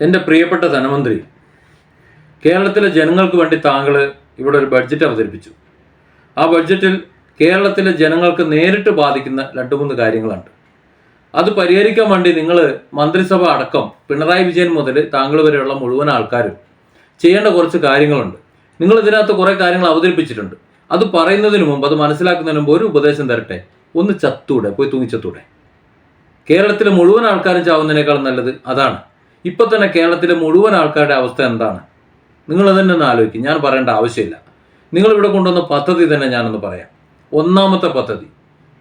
എന്റെ പ്രിയപ്പെട്ട ധനമന്ത്രി കേരളത്തിലെ ജനങ്ങൾക്ക് വേണ്ടി താങ്കൾ ഇവിടെ ഒരു ബഡ്ജറ്റ് അവതരിപ്പിച്ചു. ആ ബഡ്ജറ്റിൽ കേരളത്തിലെ ജനങ്ങൾക്ക് നേരിട്ട് ബാധിക്കുന്ന രണ്ട് മൂന്ന് കാര്യങ്ങളുണ്ട്. അത് പരിഹരിക്കാൻ വേണ്ടി നിങ്ങൾ മന്ത്രിസഭ അടക്കം പിണറായി വിജയൻ മുതൽ താങ്കൾ വരെയുള്ള മുഴുവൻ ആൾക്കാരും ചെയ്യേണ്ട കുറച്ച് കാര്യങ്ങളുണ്ട്. നിങ്ങൾ ഇതിനകത്ത് കുറേ കാര്യങ്ങൾ അവതരിപ്പിച്ചിട്ടുണ്ട്. അത് പറയുന്നതിന് മുമ്പ് അത് മനസ്സിലാക്കുന്നതിന് മുമ്പ് ഒരു ഉപദേശം തരട്ടെ? ഒന്ന് ചത്തൂടെ പോയി തൂങ്ങിച്ചത്തൂടെ. കേരളത്തിലെ മുഴുവൻ ആൾക്കാരും ചാവുന്നതിനേക്കാൾ നല്ലത് അതാണ്. ഇപ്പൊ തന്നെ കേരളത്തിലെ മുഴുവൻ ആൾക്കാരുടെ അവസ്ഥ എന്താണ്? നിങ്ങൾ തന്നെ ഒന്ന് ആലോചിക്കും. ഞാൻ പറയേണ്ട ആവശ്യമില്ല. നിങ്ങൾ ഇവിടെ കൊണ്ടുവന്ന പദ്ധതി തന്നെ ഞാനൊന്ന് പറയാം. ഒന്നാമത്തെ പദ്ധതി.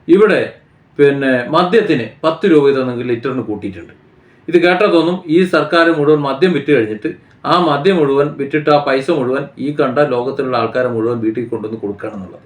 ഇവിടെ പിന്നെ മദ്യത്തിന് പത്ത് രൂപ വീതം നിങ്ങൾക്ക് ലിറ്ററിന് കൂട്ടിയിട്ടുണ്ട്. ഇത് കേട്ടാൽ തോന്നും ഈ സർക്കാർ മുഴുവൻ മദ്യം വിറ്റ് കഴിഞ്ഞിട്ട് ആ മദ്യം മുഴുവൻ വിറ്റിട്ട് ആ പൈസ മുഴുവൻ ഈ കണ്ട ലോകത്തിലുള്ള ആൾക്കാരെ മുഴുവൻ വീട്ടിൽ കൊണ്ടുവന്ന് കൊടുക്കുകയാണെന്നുള്ളത്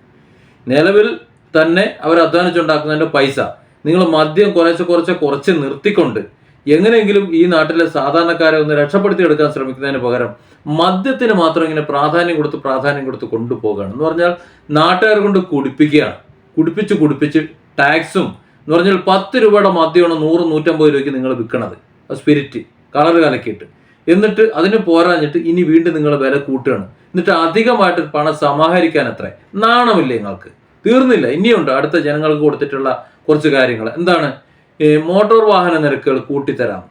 നിലവിൽ തന്നെ അവർ അധ്വാനിച്ചുണ്ടാക്കുന്നതിന്റെ പൈസ നിങ്ങൾ മദ്യം കുറച്ച് കുറച്ച് കുറച്ച് നിർത്തിക്കൊണ്ട് എങ്ങനെയെങ്കിലും ഈ നാട്ടിലെ സാധാരണക്കാരെ ഒന്ന് രക്ഷപ്പെടുത്തി എടുക്കാൻ ശ്രമിക്കുന്നതിന് പകരം മദ്യത്തിന് മാത്രം ഇങ്ങനെ പ്രാധാന്യം കൊടുത്ത് പ്രാധാന്യം കൊടുത്ത് കൊണ്ടുപോകുകയാണ് എന്ന് പറഞ്ഞാൽ നാട്ടുകാർ കൊണ്ട് കുടിപ്പിക്കുകയാണ്. കുടിപ്പിച്ച് കുടിപ്പിച്ച് ടാക്സും എന്ന് പറഞ്ഞാൽ പത്ത് രൂപയുടെ മദ്യമാണ് നൂറ് നൂറ്റമ്പത് രൂപയ്ക്ക് നിങ്ങൾ വിൽക്കണത്. സ്പിരിറ്റ് കളർ കലക്കിയിട്ട്. എന്നിട്ട് അതിന് പോരാഞ്ഞിട്ട് ഇനി വീണ്ടും നിങ്ങൾ വില കൂട്ടുകയാണ്. എന്നിട്ട് അധികമായിട്ട് പണം സമാഹരിക്കാൻ അത്ര നാണമില്ല നിങ്ങൾക്ക്? തീർന്നില്ല. ഇനിയുണ്ട്. അടുത്ത ജനങ്ങൾക്ക് കൊടുത്തിട്ടുള്ള കുറച്ച് കാര്യങ്ങൾ. എന്താണ്? മോട്ടോർ വാഹന നിരക്കുകൾ കൂട്ടിത്തരാം.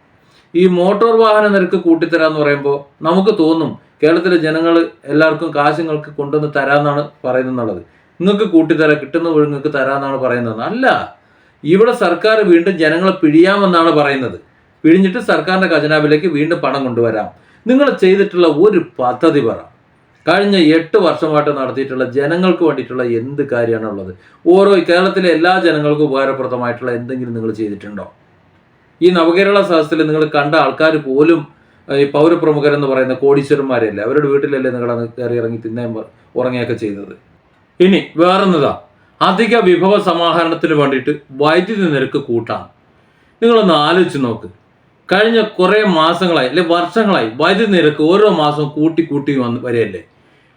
ഈ മോട്ടോർ വാഹന നിരക്ക് കൂട്ടിത്തരാം എന്ന് പറയുമ്പോൾ നമുക്ക് തോന്നും കേരളത്തിലെ ജനങ്ങൾ എല്ലാവർക്കും കാശ് നിങ്ങൾക്ക് കൊണ്ടുവന്ന് തരാമെന്നാണ് പറയുന്നത് നിങ്ങൾക്ക് കൂട്ടിത്തരാം കിട്ടുന്ന വഴി നിങ്ങൾക്ക് തരാമെന്നാണ് പറയുന്നത്. അല്ല ഇവിടെ സർക്കാർ വീണ്ടും ജനങ്ങളെ പിഴിയാമെന്നാണ് പറയുന്നത്. പിഴിഞ്ഞിട്ട് സർക്കാരിന്റെ ഖജനാവിലേക്ക് വീണ്ടും പണം കൊണ്ടുവരാം. നിങ്ങൾ ചെയ്തിട്ടുള്ള ഒരു പദ്ധതി പറ. കഴിഞ്ഞ എട്ട് വർഷമായിട്ട് നടത്തിയിട്ടുള്ള ജനങ്ങൾക്ക് വേണ്ടിയിട്ടുള്ള എന്ത് കാര്യമാണ് ഉള്ളത്? ഓരോ കേരളത്തിലെ എല്ലാ ജനങ്ങൾക്കും ഉപകാരപ്രദമായിട്ടുള്ള എന്തെങ്കിലും നിങ്ങൾ ചെയ്തിട്ടുണ്ടോ? ഈ നവകേരള സദസ്സിൽ നിങ്ങൾ കണ്ട ആൾക്കാർ പോലും ഈ പൗരപ്രമുഖരെന്ന് പറയുന്ന കോടീശ്വരന്മാരല്ലേ? അവരുടെ വീട്ടിലല്ലേ നിങ്ങൾ കയറി ഇറങ്ങി തിന്നേം ഉറങ്ങുകയൊക്കെ ചെയ്തത്. ഇനി വേറൊന്നതാ. അധിക വിഭവ സമാഹരണത്തിന് വേണ്ടിയിട്ട് വൈദ്യുതി നിരക്ക് കൂട്ടാം. നിങ്ങളൊന്ന് ആലോചിച്ച് നോക്ക്. കഴിഞ്ഞ കുറേ മാസങ്ങളായി അല്ലെ വർഷങ്ങളായി വൈദ്യുതി നിരക്ക് ഓരോ മാസവും കൂട്ടി കൂട്ടി വന്ന് വരെയല്ലേ?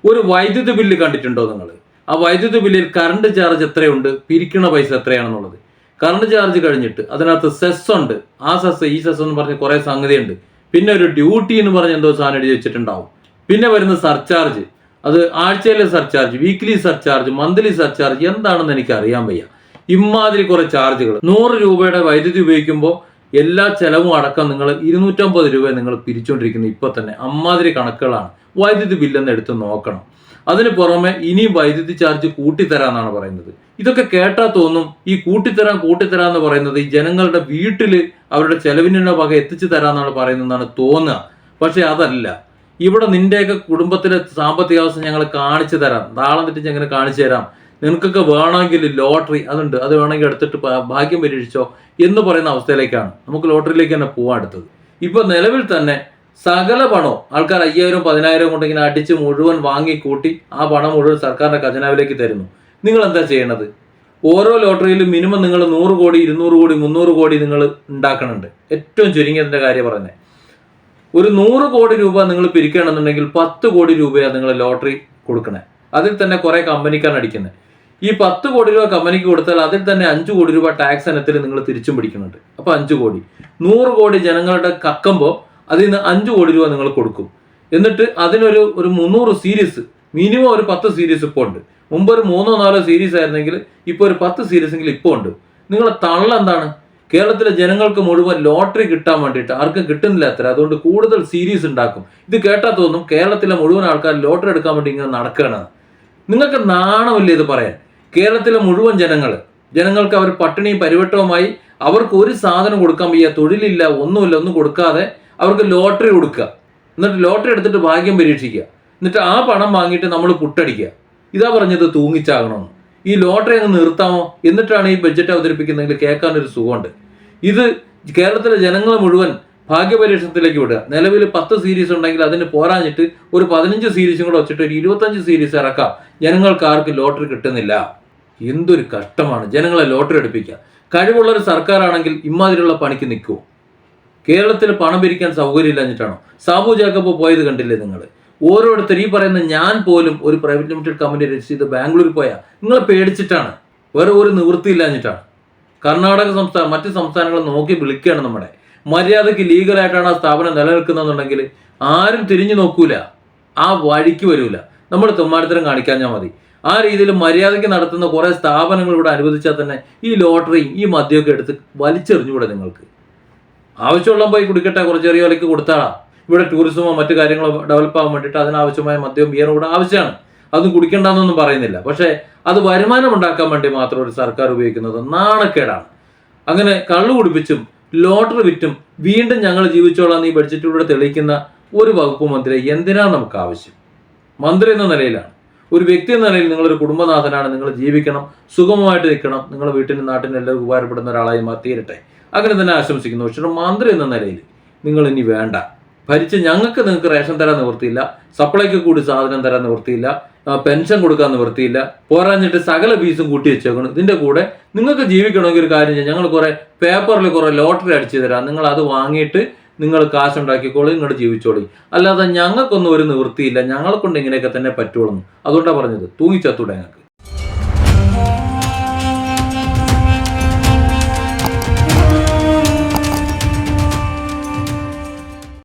ഒരു വൈദ്യുതി ബില്ല് കണ്ടിട്ടുണ്ടോ നിങ്ങൾ ആ വൈദ്യുതി ബില്ലിൽ കറണ്ട് ചാർജ് എത്രയുണ്ട്? പിരിക്കണ പൈസ എത്രയാണെന്നുള്ളത്. കറണ്ട് ചാർജ് കഴിഞ്ഞിട്ട് അതിനകത്ത് സെസ് ഉണ്ട്. ആ സെസ് ഈ സെസ് എന്ന് പറഞ്ഞ് കുറേ സംഗതിയുണ്ട്. പിന്നെ ഒരു ഡ്യൂട്ടി എന്ന് പറഞ്ഞ എന്തോ സാധനം എഴുതി വെച്ചിട്ടുണ്ടാവും. പിന്നെ വരുന്ന സർചാർജ് അത് ആഴ്ചയിലെ surcharge weekly surcharge monthly surcharge എന്താണെന്ന് എനിക്ക് അറിയാൻ വയ്യ. ഇമാതിരി കുറെ ചാർജുകൾ നൂറ് രൂപയുടെ വൈദ്യുതി ഉപയോഗിക്കുമ്പോൾ എല്ലാ ചെലവും അടക്കം നിങ്ങൾ ഇരുന്നൂറ്റമ്പത് രൂപ നിങ്ങൾ പിരിച്ചുകൊണ്ടിരിക്കുന്നത് ഇപ്പൊ തന്നെ. അമ്മാതിരി കണക്കുകളാണ്. വൈദ്യുതി ബില്ലെന്ന് എടുത്ത് നോക്കണം. അതിന് പുറമെ ഇനിയും വൈദ്യുതി ചാർജ് കൂട്ടിത്തരാന്നാണ് പറയുന്നത്. ഇതൊക്കെ കേട്ടാ തോന്നും ഈ കൂട്ടിത്തരാൻ കൂട്ടിത്തരാന്ന് പറയുന്നത് ഈ ജനങ്ങളുടെ വീട്ടിൽ അവരുടെ ചെലവിനുള്ള വക എത്തിച്ചു തരാന്നാണ് പറയുന്നതെന്നാണ് തോന്നുക. പക്ഷെ അതല്ല. ഇവിടെ നിന്റെയൊക്കെ കുടുംബത്തിലെ സാമ്പത്തികാവസ്ഥ ഞങ്ങൾ കാണിച്ചു തരാം. നാളെ തെറ്റിച്ച് ഞങ്ങൾ കാണിച്ചു തരാം. നിനക്കൊക്കെ വേണമെങ്കിൽ ലോട്ടറി അതുണ്ട് അത് വേണമെങ്കിൽ എടുത്തിട്ട് ഭാഗ്യം പരീക്ഷിച്ചോ എന്ന് പറയുന്ന അവസ്ഥയിലേക്കാണ്. നമുക്ക് ലോട്ടറിയിലേക്ക് തന്നെ പോവാൻ അടുത്തത്. ഇപ്പൊ നിലവിൽ തന്നെ സകല പണവും ആൾക്കാർ അയ്യായിരം പതിനായിരം കൊണ്ട് ഇങ്ങനെ അടിച്ച് മുഴുവൻ വാങ്ങി കൂട്ടി ആ പണം മുഴുവൻ സർക്കാരിന്റെ ഖജനാവിലേക്ക് തരുന്നു. നിങ്ങൾ എന്താ ചെയ്യണത്? ഓരോ ലോട്ടറിയിലും മിനിമം നിങ്ങൾ നൂറ് കോടി ഇരുന്നൂറ് കോടി മുന്നൂറ് കോടി നിങ്ങൾ ഉണ്ടാക്കണുണ്ട്. ഏറ്റവും ചുരുങ്ങിയതിന്റെ കാര്യം പറഞ്ഞേ. ഒരു നൂറ് കോടി രൂപ നിങ്ങൾ പിരിക്കണമെന്നുണ്ടെങ്കിൽ പത്ത് കോടി രൂപയാണ് നിങ്ങൾ ലോട്ടറി കൊടുക്കണേ. അതിൽ തന്നെ കുറേ കമ്പനിക്കാരൻ അടിക്കുന്നത് ഈ പത്ത് കോടി രൂപ കമ്പനിക്ക് കൊടുത്താൽ അതിൽ തന്നെ അഞ്ച് കോടി രൂപ ടാക്സ് ഇനത്തിൽ നിങ്ങൾ തിരിച്ചും പിടിക്കുന്നുണ്ട്. അപ്പൊ അഞ്ച് കോടി. നൂറ് കോടി ജനങ്ങളുടെ കക്കുമ്പോൾ അതിൽ നിന്ന് അഞ്ച് കോടി രൂപ നിങ്ങൾ കൊടുക്കും. എന്നിട്ട് അതിനൊരു ഒരു മുന്നൂറ് സീരീസ് മിനിമം ഒരു പത്ത് സീരീസ് ഇപ്പോൾ ഉണ്ട്. മുമ്പ് ഒരു മൂന്നോ നാലോ സീരീസ് ആയിരുന്നെങ്കിൽ ഇപ്പോൾ ഒരു പത്ത് സീരീസ് എങ്കിലും ഇപ്പോൾ ഉണ്ട്. തള്ള എന്താണ്? കേരളത്തിലെ ജനങ്ങൾക്ക് മുഴുവൻ ലോട്ടറി കിട്ടാൻ വേണ്ടിയിട്ട് ആർക്കും കിട്ടുന്നില്ല അത്ര. അതുകൊണ്ട് കൂടുതൽ സീരീസ് ഉണ്ടാക്കും. ഇത് കേട്ടാൽ തോന്നും കേരളത്തിലെ മുഴുവൻ ആൾക്കാർ ലോട്ടറി എടുക്കാൻ വേണ്ടി ഇങ്ങനെ നടക്കുകയാണ്. നിങ്ങൾക്ക് നാണമില്ല ഇത് പറയാൻ? കേരളത്തിലെ മുഴുവൻ ജനങ്ങൾ ജനങ്ങൾക്ക് അവർ പട്ടിണിയും പരിവട്ടവുമായി അവർക്ക് ഒരു സാധനം കൊടുക്കാൻ വയ്യ തൊഴിലില്ല ഒന്നുമില്ല ഒന്നും കൊടുക്കാതെ അവർക്ക് ലോട്ടറി കൊടുക്കുക. എന്നിട്ട് ലോട്ടറി എടുത്തിട്ട് ഭാഗ്യം പരീക്ഷിക്കുക. എന്നിട്ട് ആ പണം വാങ്ങിയിട്ട് നമ്മൾ പുട്ടടിക്കുക. ഇതാ പറഞ്ഞത് തൂങ്ങിച്ചാകണമെന്ന് ഈ ലോട്ടറി അങ്ങ് നിർത്താമോ? എന്നിട്ടാണ് ഈ ബഡ്ജറ്റ് അവതരിപ്പിക്കുന്നതെങ്കിൽ കേൾക്കാൻ ഒരു സുഖമുണ്ട്. ഇത് കേരളത്തിലെ ജനങ്ങളെ മുഴുവൻ ഭാഗ്യപരീക്ഷണത്തിലേക്ക് വിടുക. നിലവിൽ പത്ത് സീരീസ് ഉണ്ടെങ്കിൽ അതിന് പോരാഞ്ഞിട്ട് ഒരു പതിനഞ്ച് സീരീസും കൂടെ വെച്ചിട്ട് ഒരു ഇരുപത്തഞ്ച് സീരീസ് ഇറക്കാം. ജനങ്ങൾക്ക് ആർക്കും ലോട്ടറി കിട്ടുന്നില്ല. എന്തൊരു കഷ്ടമാണ് ജനങ്ങളെ ലോട്ടറി എടുപ്പിക്കുക കഴിവുള്ള ഒരു സർക്കാരാണെങ്കിൽ ഇമാതിരിയുള്ള പണിക്ക് നിൽക്കുമോ കേരളത്തിൽ പണം പിരിക്കാൻ സൗകര്യമില്ലാഞ്ഞിട്ടാണോ? സാബു ജാക്കബ് പോയത് കണ്ടില്ലേ നിങ്ങൾ ഓരോരുത്തർ ഈ പറയുന്ന ഞാൻ പോലും ഒരു പ്രൈവറ്റ് ലിമിറ്റഡ് കമ്പനി രജിസ്റ്റർ ചെയ്ത് ബാംഗ്ലൂരിൽ പോയാൽ നിങ്ങളെ പേടിച്ചിട്ടാണ്. വേറെ ഒരു നിവൃത്തി നിവൃത്തിയില്ലാഞ്ഞിട്ടാണ്. കർണാടക സംസ്ഥാനം മറ്റ് സംസ്ഥാനങ്ങളെ നോക്കി വിളിക്കുകയാണ് നമ്മുടെ. മര്യാദയ്ക്ക് ലീഗലായിട്ടാണ് ആ സ്ഥാപനം നിലനിൽക്കുന്നതെന്നുണ്ടെങ്കിൽ ആരും തിരിഞ്ഞു നോക്കൂല. ആ വഴിക്ക് വരൂല. നമ്മൾ തുമ്മാരത്തരം കാണിക്കാഞ്ഞാൽ മതി. ആ രീതിയിൽ മര്യാദയ്ക്ക് നടത്തുന്ന കുറേ സ്ഥാപനങ്ങൾ ഇവിടെ അനുവദിച്ചാൽ തന്നെ ഈ ലോട്ടറിയും ഈ മദ്യമൊക്കെ എടുത്ത് വലിച്ചെറിഞ്ഞുകൂടെ നിങ്ങൾക്ക്. ആവശ്യമുള്ള പോയി കുടിക്കട്ടെ കുറച്ച് ചെറിയ വിലയ്ക്ക് കൊടുത്താളാ. ഇവിടെ ടൂറിസമോ മറ്റു കാര്യങ്ങളോ ഡെവലപ്പ് ആവാൻ വേണ്ടിയിട്ട് അതിനാവശ്യമായ മദ്യവും ബിയറും കൂടെ ആവശ്യമാണ്. അതും കുടിക്കേണ്ടെന്നൊന്നും പറയുന്നില്ല. പക്ഷേ അത് വരുമാനം ഉണ്ടാക്കാൻ വേണ്ടി മാത്രം ഒരു സർക്കാർ ഉപയോഗിക്കുന്നത് നാണക്കേടാണ്. അങ്ങനെ കള്ളു കുടിപ്പിച്ചും ലോട്ടറി വിറ്റും വീണ്ടും ഞങ്ങൾ ജീവിച്ചോളാം നീ ബഡ്ജറ്റിലൂടെ തെളിയിക്കുന്ന ഒരു വകുപ്പ് മന്ത്രി എന്തിനാണ് നമുക്ക് ആവശ്യം? മന്ത്രി എന്ന നിലയിലാണ്. ഒരു വ്യക്തി എന്ന നിലയിൽ നിങ്ങളൊരു കുടുംബനാഥനാണ് നിങ്ങൾ ജീവിക്കണം സുഖമായിട്ട് നിൽക്കണം നിങ്ങളുടെ വീട്ടിനും നാട്ടിനും എല്ലാവർക്കും ഉപകാരപ്പെടുന്ന ഒരാളായി തീരട്ടെ. അങ്ങനെ തന്നെ ആശംസിക്കുന്നു. പക്ഷേ മന്ത്രി എന്ന നിലയിൽ നിങ്ങൾ ഇനി വേണ്ട. ഭരിച്ച് ഞങ്ങൾക്ക് നിങ്ങൾക്ക് റേഷൻ തരാൻ നിവൃത്തിയില്ല സപ്ലൈക്ക് കൂടി സാധനം തരാൻ നിവൃത്തിയില്ല പെൻഷൻ കൊടുക്കാൻ നിവൃത്തിയില്ല പോരാഞ്ഞിട്ട് സകല ഫീസും കൂട്ടി വെച്ചേക്കണം ഇതിന്റെ കൂടെ നിങ്ങൾക്ക് ജീവിക്കണമെങ്കിൽ ഒരു കാര്യം ചെയ്യാം. ഞങ്ങൾ കുറേ പേപ്പറിൽ കുറേ ലോട്ടറി അടിച്ചു തരാം. നിങ്ങൾ അത് വാങ്ങിയിട്ട് നിങ്ങൾ കാശുണ്ടാക്കിക്കോളൂ ഇങ്ങോട്ട് ജീവിച്ചോളി. അല്ലാതെ ഞങ്ങൾക്കൊന്നും ഒരു നിവൃത്തിയില്ല. ഞങ്ങളെ കൊണ്ട് ഇങ്ങനെയൊക്കെ തന്നെ പറ്റുള്ളൂ അതുകൊണ്ടാണ് പറഞ്ഞത്. തൂങ്ങിച്ചത്തൂടെ ഞങ്ങൾക്ക്.